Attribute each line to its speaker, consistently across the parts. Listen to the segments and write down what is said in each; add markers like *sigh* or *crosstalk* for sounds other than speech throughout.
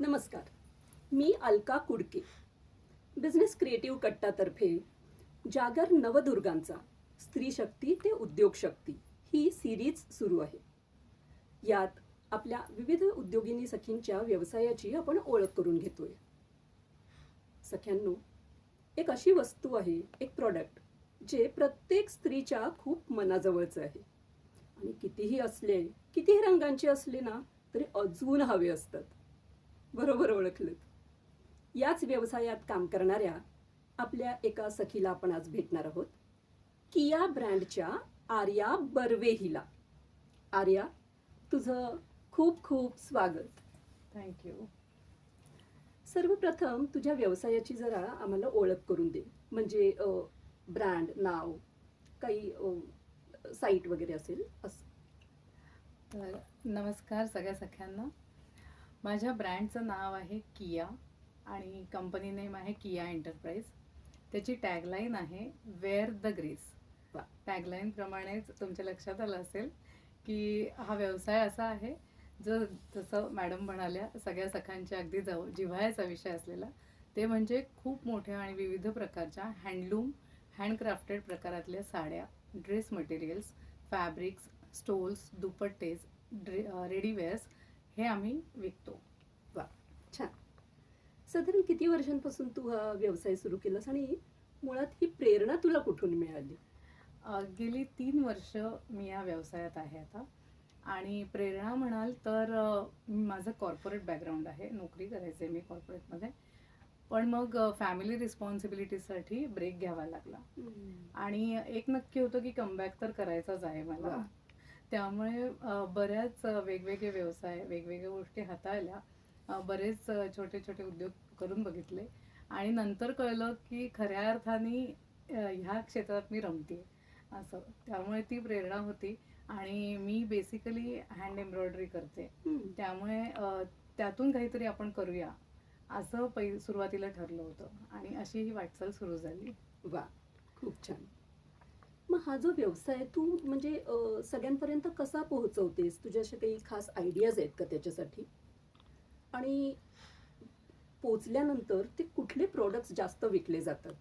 Speaker 1: नमस्कार. मी अलका कुडके. Business creative कट्टातर्फे जागर नवदुर्गांचा स्त्री शक्ती ते उद्योग शक्ती ही सिरीज सुरू आहे. यात आपल्या विविध उद्योगिनी सखींच्या व्यवसायाची आपण ओळख करून घेतोय. सख्यांनो एक अशी वस्तू आहे एक प्रॉडक्ट जे प्रत्येक स्त्रीच्या खूप मनाजवळचं आहे. आणि कितीही असले कितीही रंगांचे असले ना तरी अजून हवे असतात. बरोबर ओळखलं. याच व्यवसायात काम करणाऱ्या आपल्या एका सखीला आपण आज भेटणार आहोत. किया ब्रँडच्या आर्या बर्वे हिला आर्या तुझं खूप खूप स्वागत.
Speaker 2: थँक्यू
Speaker 1: सर्वप्रथम तुझ्या व्यवसायाची जरा आम्हाला ओळख करून दे. म्हणजे ब्रँड नाव काही साईट वगैरे असेल असं.
Speaker 2: तर नमस्कार सगळ्या सख्यांना. माझ्या ब्रँडचं नाव आहे किया आणि कंपनी नेम आहे किया एंटरप्राइज. त्याची टॅगलाईन आहे वेअर द ग्रेस. टॅगलाईनप्रमाणेच तुमच्या लक्षात आलं असेल की हा व्यवसाय असा आहे जो जसं मॅडम म्हणाल्या सगळ्या सखांच्या अगदी जवळ जिव्हाळ्याचा विषय असलेला ते म्हणजे खूप मोठ्या आणि विविध प्रकारच्या हँडलूम हँडक्राफ्टेड प्रकारातल्या साड्या ड्रेस मटेरियल्स फॅब्रिक्स स्टोल्स दुपट्टेज ड्रे रेडीवेअर्स हे आम्ही विकतो.
Speaker 1: छान. साधारण किती वर्षांपासून तू हा व्यवसाय सुरू केलास आणि मुळात ही प्रेरणा तुला कुठून मिळाली?
Speaker 2: गेली तीन वर्ष मी या व्यवसायात आहे आता. आणि प्रेरणा म्हणाल तर माझं कॉर्पोरेट बॅकग्राऊंड आहे. नोकरी करायचे मी कॉर्पोरेटमध्ये पण मग फॅमिली रिस्पॉन्सिबिलिटीसाठी ब्रेक घ्यावा लागला. आणि एक नक्की होतं की कमबॅक तर करायचाच आहे मला.
Speaker 1: वा.
Speaker 2: त्यामुळे बऱ्याच वेगवेगळे व्यवसाय वेगवेगळ्या गोष्टी हाताळल्या. बरेच छोटे छोटे उद्योग करून बघितले. आणि नंतर कळलं की खऱ्या अर्थाने ह्या क्षेत्रात मी रमते असं. त्यामुळे ती प्रेरणा होती. आणि मी बेसिकली हँड एम्ब्रॉयडरी करते. त्यामुळे त्यातून काहीतरी आपण करूया असं पै सुरुवातीला ठरलं होतं. आणि अशी ही वाटचाल सुरू झाली.
Speaker 1: वा. खूप छान. मग हा जो व्यवसाय तू म्हणजे सगळ्यांपर्यंत कसा पोहोचवतेस? तुझ्या अशा काही खास आयडियाज आहेत का त्याच्यासाठी? आणि पोचल्यानंतर ते कुठले प्रोडक्ट्स जास्त विकले जातात?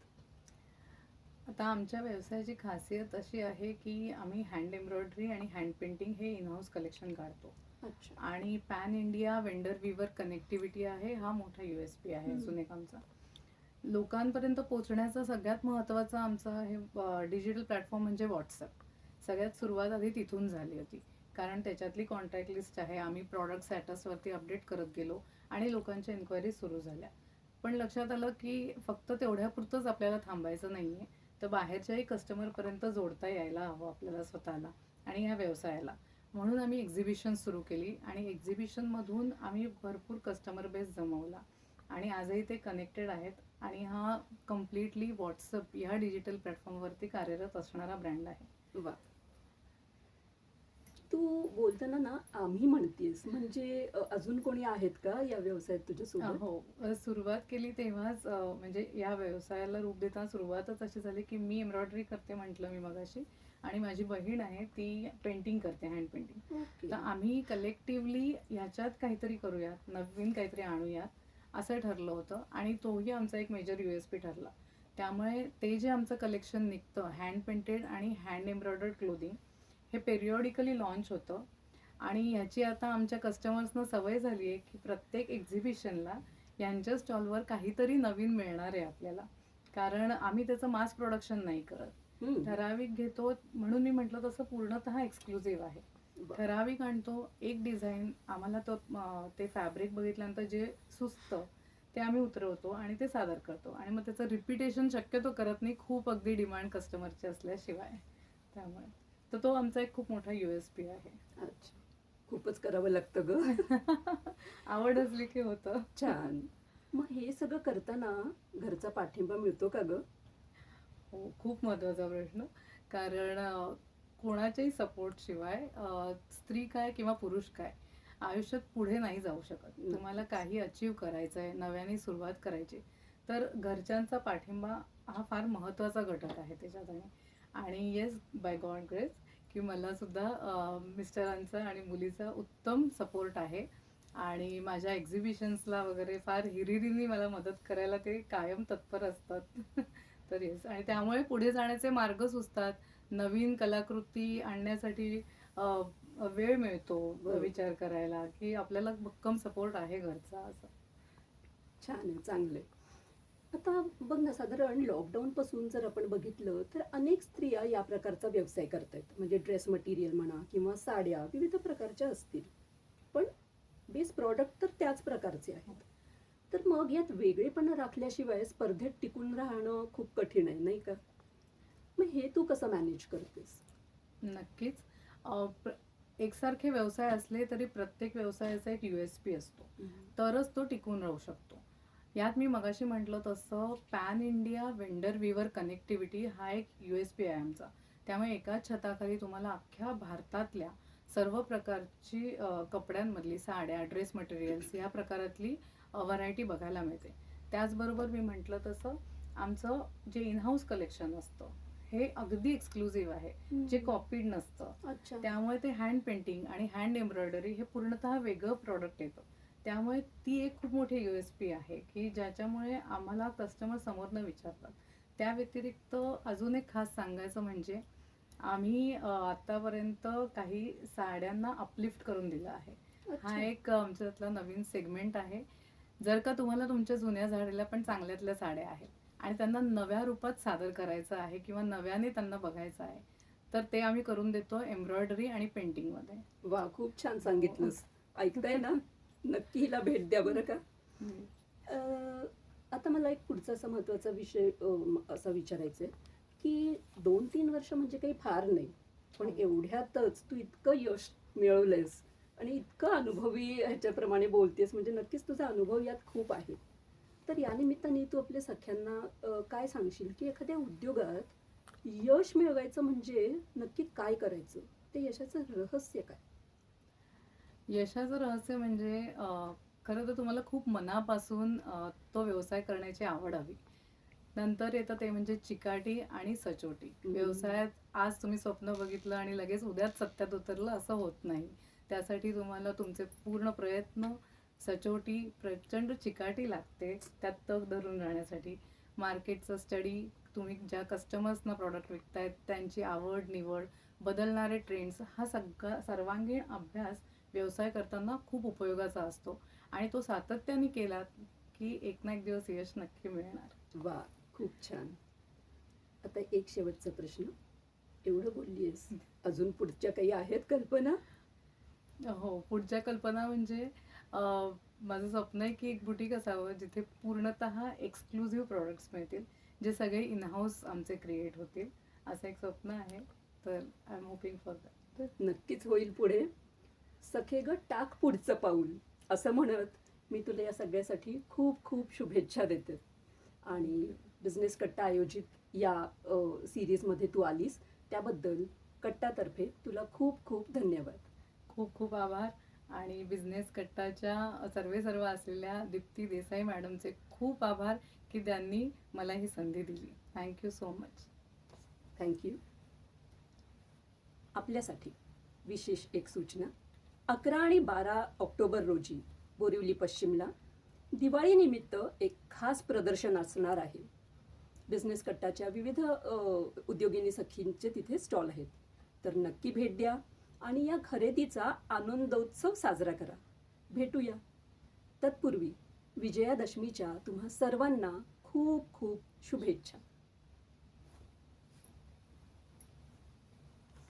Speaker 2: आता आमच्या व्यवसायाची खासियत अशी आहे की आम्ही हँड एम्ब्रॉयडरी आणि हँड पेंटिंग हे इन हाऊस कलेक्शन काढतो.
Speaker 1: अच्छा.
Speaker 2: आणि pan India vendor weaver connectivity आहे हा मोठा यू एस पी आहे. अजून एक आमचा. लोकांपर्यंत पोहोचण्याचा सगळ्यात महत्त्वाचा आमचा हे डिजिटल प्लॅटफॉर्म म्हणजे व्हॉट्सअप सगळ्यात सुरुवात आधी तिथून झाली होती. कारण त्याच्यातली कॉन्टॅक्ट लिस्ट आहे आम्ही प्रॉडक्ट स्टॅटसवरती अपडेट करत गेलो आणि लोकांच्या इन्क्वायरी सुरू झाल्या. पण लक्षात आलं की फक्त तेवढ्यापुरतंच आपल्याला थांबायचं नाही आहे तर बाहेरच्याही कस्टमरपर्यंत जोडता यायला हवं आपल्याला स्वतःला आणि ह्या व्यवसायाला. म्हणून आम्ही एक्झिबिशन सुरू केली आणि एक्झिबिशनमधून आम्ही भरपूर कस्टमर बेस जमवला. आणि आजही ते कनेक्टेड आहेत. आणि हा कम्प्लिटली व्हॉट्सअप ह्या डिजिटल प्लॅटफॉर्मवरती कार्यरत असणारा ब्रँड आहे.
Speaker 1: वा. तू बोलताना ना आम्ही म्हणतेस म्हणजे अजून कोणी आहेत का या व्यवसायात तुझ्या
Speaker 2: हो. सुरुवात केली तेव्हाच म्हणजे या व्यवसायाला रूप देताना सुरुवातच अशी झाली की मी एम्ब्रॉयडरी करते म्हटलं मी मगाशी आणि माझी बहीण आहे ती पेंटिंग करते हँड पेंटिंग. तर आम्ही कलेक्टिव्हली ह्याच्यात काहीतरी करूयात नवीन काहीतरी आणूयात. असं ठरलं होतं आणि तोही आमचा एक मेजर यू एस पी ठरला त्यामुळे ते जे आमचं कलेक्शन निघतं हँड पेंटेड आणि हँड एम्ब्रॉयडर्ड क्लोदिंग हे पेरियॉडिकली लॉन्च होतं आणि ह्याची आता आमच्या कस्टमर्सना सवय झाली आहे की प्रत्येक एक्झिबिशनला यांच्या स्टॉलवर काहीतरी नवीन मिळणार आहे आपल्याला कारण आम्ही त्याचं मास प्रोडक्शन नाही करत. ठराविक घेतो म्हणून मी म्हटलं तसं पूर्णतः एक्सक्लुझिव्ह आहे. ठराविक आणतो. एक डिझाईन आम्हाला तो ते फॅब्रिक बघितल्यानंतर जे सुचतं ते आम्ही उतरवतो आणि ते सादर करतो. आणि मग त्याचं रिपिटेशन शक्यतो करत नाही. खूप अगदी डिमांड कस्टमरची असल्याशिवाय. त्यामुळे. तर तो आमचा एक खूप मोठा यू एस पी आहे.
Speaker 1: अच्छा. खूपच करावं लागतं ग. *laughs*
Speaker 2: आवड असली की होतं.
Speaker 1: छान. मग हे सगळं करताना घरचा पाठिंबा मिळतो का ग?
Speaker 2: हो खूप महत्त्वाचा प्रश्न. कारण कोणाच्याही सपोर्ट शिवाय अ, स्त्री काय किंवा पुरुष काय आयुष्यात पुढे नाही जाऊ शकत. तुम्हाला काही अचीव करायचं आहे नव्याने सुरुवात करायची तर घरच्यांचा पाठिंबा हा फार महत्त्वाचा घटक आहे त्याच्यात आणि आणि येस बाय गॉड ग्रेस की मला सुद्धा मिस्टरांचा आणि मुलीचा उत्तम सपोर्ट आहे. आणि माझ्या एक्झिबिशन्सला वगैरे फार हिरिरीने मला मदत करायला ते कायम तत्पर असतात. *laughs* तर येस आणि त्यामुळे पुढे जाण्याचे मार्ग सुचतात. नवीन कलाकृती आणण्यासाठी वेळ मिळतो. विचार करायला की आपल्याला भक्कम सपोर्ट आहे घरचा असं.
Speaker 1: छान आहे चांगलं आता बघ ना साधारण लॉकडाऊन पासून जर आपण बघितलं तर अनेक स्त्रिया या प्रकारचा व्यवसाय करतायत. म्हणजे ड्रेस मटेरियल म्हणा किंवा साड्या विविध प्रकारच्या असतील. पण बेस प्रॉडक्ट तर त्याच प्रकारचे आहेत. तर मग यात वेगळेपणा राखल्याशिवाय स्पर्धेत टिकून राहणं खूप कठीण आहे नाही का? मग हे तू कसं मॅनेज करतेस?
Speaker 2: नक्कीच. एकसारखे व्यवसाय असले तरी प्रत्येक व्यवसायाचा एक यू एस पी असतो. तरच तो टिकून राहू शकतो. यात मी मगाशी म्हटलं तसं pan India vendor weaver connectivity हा एक यू एस पी आहे आमचा. त्यामुळे एकाच छताखाली तुम्हाला अख्ख्या भारतातल्या सर्व प्रकारची कपड्यांमधली साड्या ड्रेस मटेरियल्स या प्रकारातली व्हरायटी बघायला मिळते. त्याचबरोबर मी म्हटलं तसं आमचं जे इनहाऊस कलेक्शन असतं हे अगदी एक्सक्लुझिव्ह आहे. जे कॉपीड नसतं.
Speaker 1: अच्छा.
Speaker 2: त्यामुळे ते हँड पेंटिंग आणि हँड एम्ब्रॉयडरी हे पूर्णतः वेगळं प्रॉडक्ट येतं. त्यामुळे ती एक खूप मोठी यू एस पी आहे की ज्याच्यामुळे आम्हाला कस्टमर समोरनं विचारतात. त्या व्यतिरिक्त अजून एक खास सांगायचं म्हणजे आम्ही आतापर्यंत काही साड्यांना अपलिफ्ट करून दिलं आहे. हा. एक आमच्यातला नवीन सेगमेंट आहे. जर का तुम्हाला तुमच्या जुन्या झालेल्या पण चांगल्यातल्या साड्या आहेत आणि त्यांना नव्या रूपात सादर करायचं आहे किंवा नव्याने त्यांना बघायचं आहे तर ते आम्ही करून देतो एम्ब्रॉयडरी आणि पेंटिंगमध्ये
Speaker 1: वा खूप छान सांगितलंस. ऐकताय ना? नक्की हिला भेट द्या बरं का? आता मला एक पुढचा असा महत्त्वाचा विषय असा विचारायचा आहे की दोन तीन वर्ष म्हणजे काही फार नाही पण एवढ्यातच तू इतकं यश मिळवलंयस आणि इतकं अनुभवी ह्याच्याप्रमाणे बोलतेस म्हणजे नक्कीच तुझा अनुभव यात खूप आहे. तर या निमित्ताने तू आपल्या सख्यांना काय सांगशील? की एखाद्या उद्योगात यश मिळवायचं म्हणजे नक्की काय करायचं? ते यशाचं रहस्य काय?
Speaker 2: यशाचं रहस्य म्हणजे खरं तर तुम्हाला खूप मनापासून तो व्यवसाय करण्याची आवड हवी. नंतर येतं ते म्हणजे चिकाटी आणि सचोटी. व्यवसायात आज तुम्ही स्वप्न बघितलं आणि लगेच उद्याच सत्यात उतरलं असं होत नाही. त्यासाठी तुम्हाला तुमचे पूर्ण प्रयत्न सचोटी प्रचंड चिकाटी लागते त्यात तग धरून राहण्यासाठी. मार्केटचं स्टडी तुम्ही ज्या कस्टमर्सना प्रॉडक्ट विकतायत त्यांची आवड निवड बदलणारे ट्रेंड्स हा सगळा सर्वांगीण अभ्यास व्यवसाय करताना खूप उपयोगाचा असतो. आणि तो सातत्याने केला की एक ना एक दिवस यश नक्की मिळणार.
Speaker 1: वा खूप छान. आता एक शेवटचा प्रश्न. एवढं बोललीयस. अजून पुढच्या काही आहेत कल्पना?
Speaker 2: हो पुढच्या कल्पना म्हणजे माझं स्वप्न आहे की एक बुटीक असावं जिथे पूर्णतः एक्सक्लुझिव्ह प्रॉडक्ट्स मिळतील जे सगळे इनहाऊस आमचे क्रिएट होतील. असं एक स्वप्न आहे तर I am hoping for that
Speaker 1: नक्कीच होईल पुढे. सखे ग टाक पुढचं पाऊल असं म्हणत मी तुला या सगळ्यासाठी खूप खूप शुभेच्छा देते. आणि बिझनेस कट्टा आयोजित या सिरीजमध्ये तू आलीस त्याबद्दल कट्टातर्फे तुला खूप खूप धन्यवाद.
Speaker 2: खूप खूप आभार. आणि बिझनेस कट्टाच्या सर्वे सर्व असलेल्या दीप्ती देसाई मॅडमचे खूप आभार की त्यांनी मला ही संधी दिली. थँक्यू सो मच
Speaker 1: थँक्यू आपल्यासाठी विशेष एक सूचना. अकरा आणि बारा ऑक्टोबर रोजी बोरिवली पश्चिमला दिवाळीनिमित्त एक खास प्रदर्शन असणार आहे. बिझनेस कट्टाच्या विविध उद्योगिनी सखींचे तिथे स्टॉल आहेत. तर नक्की भेट द्या. आणि या खरेदीचा आनंदोत्सव साजरा करा. भेटूया. तत्पूर्वी विजयादशमीच्या तुम्हा सर्वांना खूप खूप शुभेच्छा.